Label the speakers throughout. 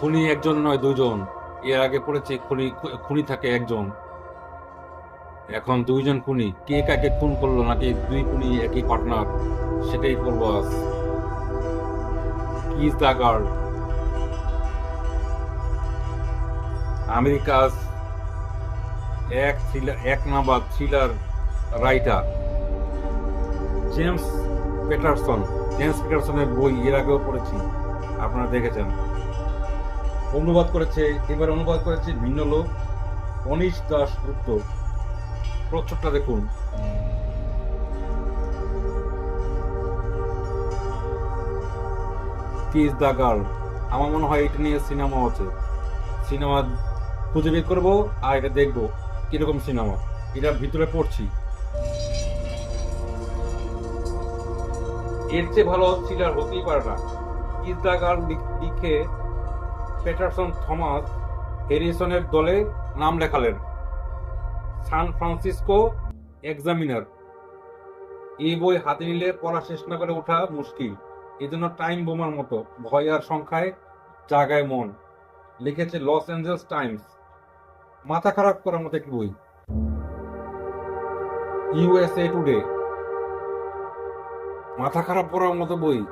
Speaker 1: খুনি একজন নয় দুজন এর আগে পড়েছে খুনি খুনি থাকে একজন। এখন দুইজন খুনি। কে কাকে খুন করল নাকি দুই খুনি একই পার্টনার সেটাই করব আজ। গার্ল? আমেরিকাস এক থ্রিলার এক number thriller writer James Patterson James পেটারসনের বই এর আগেও পড়েছি। আপনারা দেখেছেন। অনুবাদ করেছে, এবার অনুবাদ করেছে ভিন্ন লোক, অনিশ দাস গুপ্ত। প্রচ্ছদটা দেখুন। কিস দ্য গার্ল আমার মনে হয় এটা নিয়ে সিনেমা আছে। সিনেমা খুঁজে বের করব আর এটা দেখব কীরকম সিনেমা। এটার ভিতরে পড়ছি। এর চেয়ে ভালো থ্রিলার হতেই পারে না। কিস দ্য গার্ল লিখে পেটারসন থমাস হ্যারিসনের দলে নাম লেখালেন। San Francisco examiner. এই বই হাতে নিলে পড়া শেষ না করে ওঠা মুশকিল। এজন্য টাইম বোমার মতো, ভয় আর সংখ্যায় জাগায় মন। লিখেছে লস অ্যাঞ্জেলস টাইমস। মাথা খারাপ করার মতো একটি বই। USA Today. মাথা খারাপ করার মতো বই।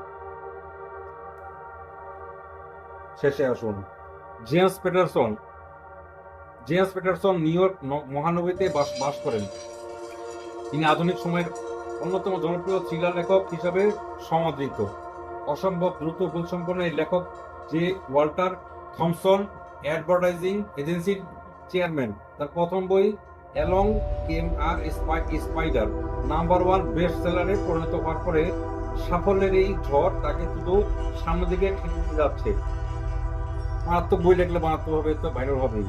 Speaker 1: শেষে আসুন। James Patterson James Patterson New York মহানগরীতে বাস বাস করেন। তিনি আধুনিক সময়ের অন্যতম জনপ্রিয় থ্রিলার লেখক হিসাবে সমাদৃত। অসম্ভব দ্রুত গুণসম্পন্ন এই লেখক যে ওয়াল্টার থমসন অ্যাডভার্টাইজিং এজেন্সির চেয়ারম্যান। তার প্রথম বই, along came a spider, number one best সেলারে পরিণত হওয়ার পরে সাফল্যের এই ঝড় তাকে শুধু সামনের দিকে নিয়ে যাচ্ছে। মারাত্মক বই লিখলে মারাত্মক হবে, তো ভাইরাল হবেই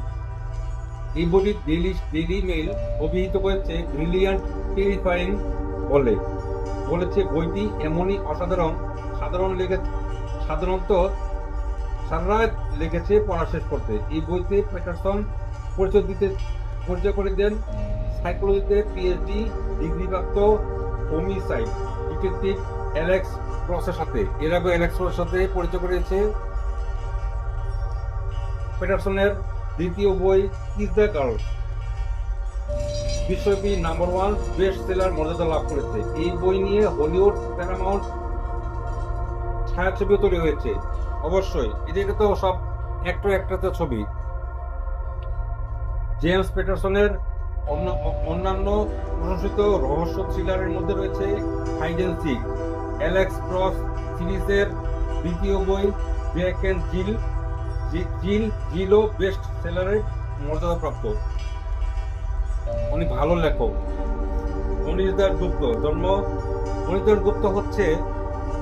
Speaker 1: এই বইটি ডেইলি ডেইলি মেইল অভিহিত করেছে ব্রিলিয়ান্ট টেরিফাইং বলে। বলেছে বইটি এমনই অসাধারণ, সাধারণ লেগে সাধারণত সারা লেগেছে পড়া শেষ করতে। এই বইতে পেটারসন পরিচয় দিতে পরিচয় করে দেন সাইকোলজিতে পিএইচডি ডিগ্রিপ্রাপ্ত হোমিসাইড ডিটেকটিভ অ্যালেক্স ক্রসের সাথে। এর আগে অ্যালেক্স ক্রসের সাথে পরিচয় করেছে পেটারসনের দ্বিতীয় বই কিস দ্য গার্ল বিশ্বব্যাপী নাম্বার ওয়ান বেস্ট সেলার মর্যাদা লাভ করেছে। এই বই নিয়ে হলিউড, প্যারামাউন্ট ছায়াছবি তৈরি হয়েছে। অবশ্যই, এদিকে তো সব একটা একটাতে ছবি। জেমস পেটারসনের অন্য- অন্যান্য প্রশংসিত রহস্য থ্রিলারের মধ্যে রয়েছে hide and seek Alex Cross সিরিজের দ্বিতীয় বই ব্যাক অ্যান্ড জিল জিল, জিলো বেস্ট সেলারের মর্যাদাপ্রাপ্ত। উনি ভালো লেখক। অনির্দার গুপ্ত জন্ম অনির্দার গুপ্ত হচ্ছে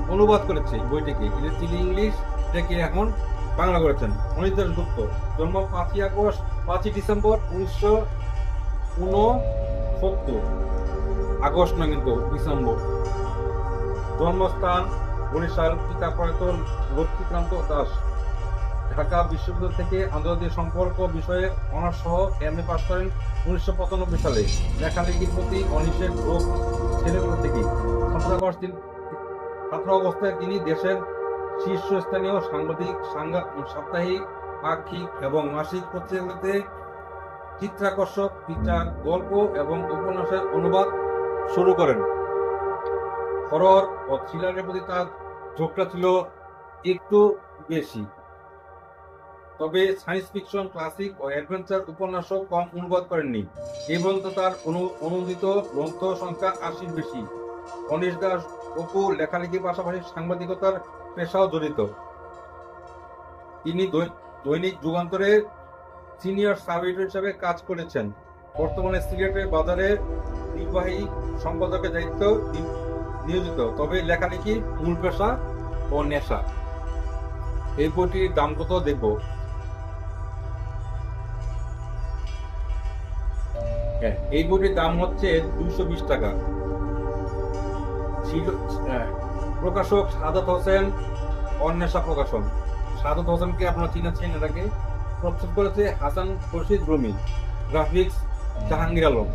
Speaker 1: অনুবাদ করেছে বইটিকে। তিনি ইংলিশ থেকে এখন বাংলা করেছেন। অনির্দাস গুপ্ত জন্ম পাঁচই আগস্ট, পাঁচই ডিসেম্বর উনিশশো উনসত্তর। আগস্ট না কিন্তু ডিসেম্বর। জন্মস্থান বরিশাল পিতা প্রয়াত লক্ষ্মীকান্ত দাস। ঢাকা বিশ্ববিদ্যালয় থেকে আন্তর্জাতিক সম্পর্ক বিষয়ে অনার্স সহ এম এ পাশ করেন উনিশশো পঁচানব্বই সালে। লেখালেখির প্রতি অনিশের রোগ থেকেই সতেরো ছাত্র অবস্থায় তিনি দেশের শীর্ষস্থানীয় সাংবাদিক সাপ্তাহিক, পাক্ষিক এবং মাসিক পত্রিকাগুলোতে চিত্রাকর্ষক, বিচার, গল্প এবং উপন্যাসের অনুবাদ শুরু করেন। হরর ও থ্রিলারের প্রতি তার ঝোঁকটা ছিল একটু বেশি। তবে সায়েন্স ফিকশন ক্লাসিক ও অ্যাডভেঞ্চার উপন্যাসও কম অনুবাদ করেননি। এই পর্যন্ত তার অনু- অনুদিত গ্রন্থ সংখ্যা আশির বেশি। অনিশ দাস অপু লেখালেখির পাশাপাশি সাংবাদিকতার পেশাও জড়িত। তিনি দৈনিক যুগান্তরে সিনিয়র সাব এডিটর হিসাবে কাজ করেছেন। বর্তমানে সিলেটের বাজারে নির্বাহী সম্পাদকের দায়িত্ব নিয়োজিত। তবে লেখালেখি মূল পেশা ও নেশা। এই বইটির দাম কত দেখব? হ্যাঁ এই বইটির দাম হচ্ছে দুইশো বিশ টাকা। হ্যাঁ, প্রকাশক সাদাত হোসেন অন্বেষা প্রকাশন সাদাত হোসেনকে আপনারা চিনেছেন এটাকে প্রস্তুত করেছে হাসান রশিদ রুমি গ্রাফিক্স জাহাঙ্গীর আলম।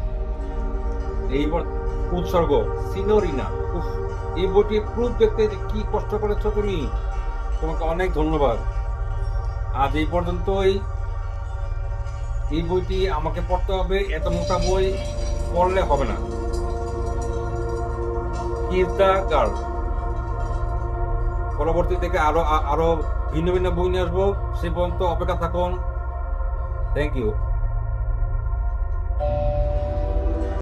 Speaker 1: এইবার উৎসর্গ সিনোরিনা। উফ এই বইটি প্রুফ দেখতে যে কি কষ্ট করেছ তুমি? তোমাকে অনেক ধন্যবাদ। আজ এই পর্যন্তই। এই বইটি আমাকে পড়তে হবে, এত মোটা বই পড়লে হবে না। গার্ল পরবর্তী থেকে আরও আরও ভিন্ন ভিন্ন বই নিয়ে আসব। সে পর্যন্ত অপেক্ষা থাকুন। Thank you